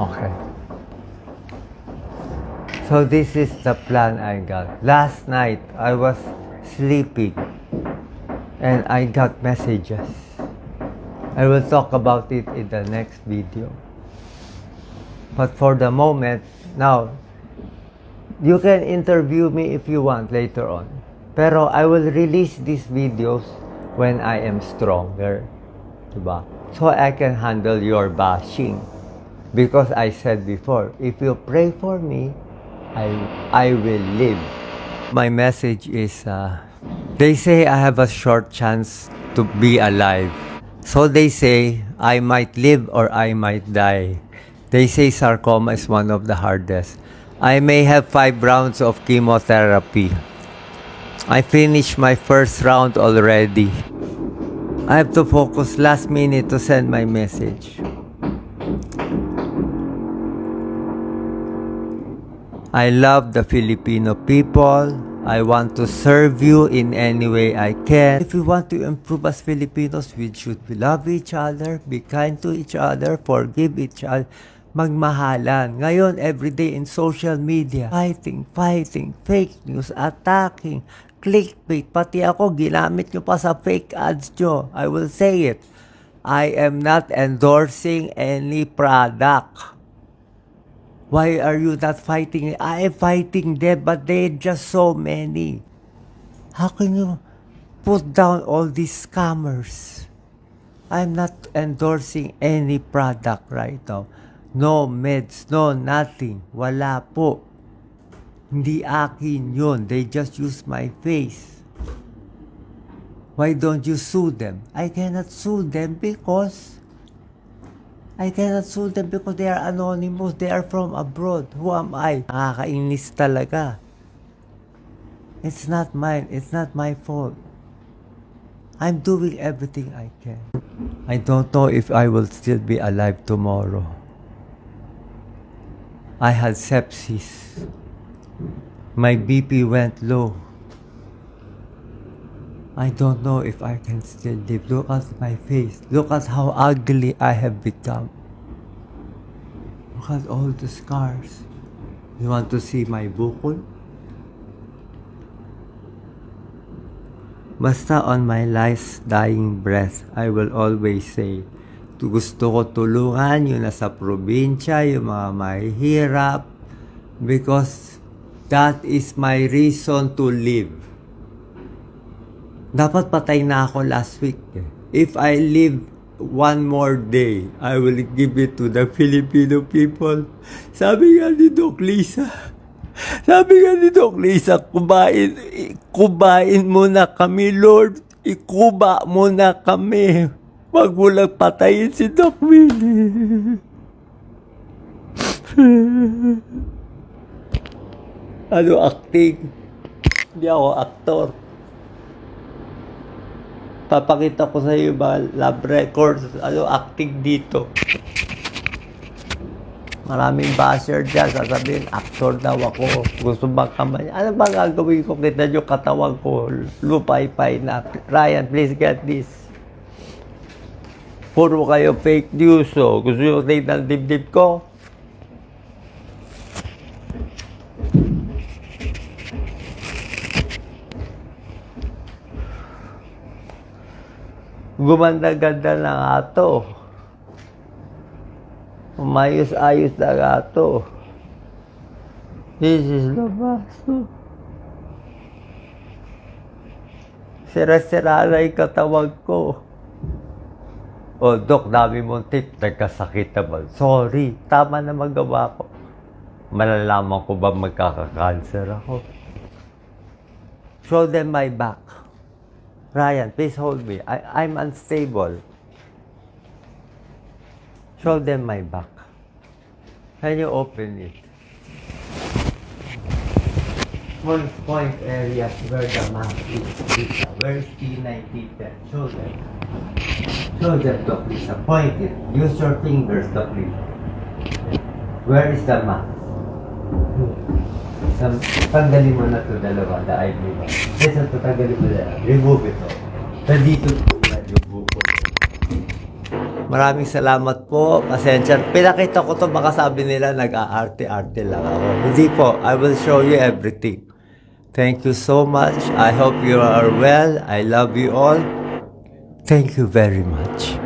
Okay. So this is the plan I got. Last night I was sleeping and I got messages. I will talk about it in the next video. But for the moment, now, you can interview me if you want later on. Pero I will release these videos when I am stronger. Diba? So I can handle your bashing. Because I said before, if you pray for me, I, I will live. My message is, uh, they say I have a short chance to be alive. So they say I might live or I might die. They say sarcoma is one of the hardest. I may have five rounds of chemotherapy. I finished my first round already. I have to focus last minute to send my message. I love the Filipino people. I want to serve you in any way I can. If we want to improve as Filipinos, we should love each other, be kind to each other, forgive each other, magmahalan. Ngayon, everyday in social media, fighting, fighting, fake news, attacking, clickbait. Pati ako, ginamit nyo pa sa fake ads nyo. I will say it. I am not endorsing any product. Why are you not fighting? I am fighting them, but they're just so many. How can you put down all these scammers? I'm not endorsing any product right now. No meds, no nothing. Wala po. Hindi akin yun. They just use my face. Why don't you sue them? I cannot sue them because I cannot sue them because they are anonymous. They are from abroad. Who am I? Nakakainis talaga. It's not mine. It's not my fault. I'm doing everything I can. I don't know if I will still be alive tomorrow. I had sepsis. My BP went low. I don't know if I can still live. Look at my face. Look at how ugly I have become. Look at all the scars. You want to see my bukol? Basta on my last dying breath, I will always say, to gusto ko tulungan yung nasa probinsya, yung mga mahihirap, because that is my reason to live. Dapat patay na ako last week. If I live one more day, I will give it to the Filipino people. Sabi nga ni Doc Lisa, sabi nga ni Doc Lisa, kubain, kubain mo na kami, Lord. Ikuba mo na kami. Wag mo lang patayin si Doc Willie. ano acting? Hindi ako aktor. Papakita ko sa iyo ba lab records, ano acting dito. Maraming basher dyan, sasabihin, actor daw ako. Gusto bang kamay? Ano bang gagawin ko? Kita nyo katawan ko, lupay-pay na. Ryan, please get this. Puro kayo fake news, oh. Gusto nyo tignan dibdib ko? Gumanda-ganda na nga to. Umayos-ayos na nga to. This is the baso. Sira-sira na yung katawan ko. Oh, Dok, dami mong tip. Nagkasakit naman. Sorry, tama na magawa ko. Malalaman ko ba magkaka-cancer ako? Show them my back. Ryan, please hold me. I, I'm unstable. Show them my back. Can you open it? Point, point areas where the map is. Lisa. Where is T9010? Show them. Show them, Doc Lisa. Point it. Use your fingers, Doc Lisa. Where is the map? Sam, tanggalin mo na ito dalawa, the ID ba? Yes, ito tanggalin mo na. Remove ito. Nandito po yan yung bukol. Maraming salamat po. Pasensya. Pinakita ko to baka sabi nila nag-aarte-arte lang ako. Hindi po. I will show you everything. Thank you so much. I hope you are well. I love you all. Thank you very much.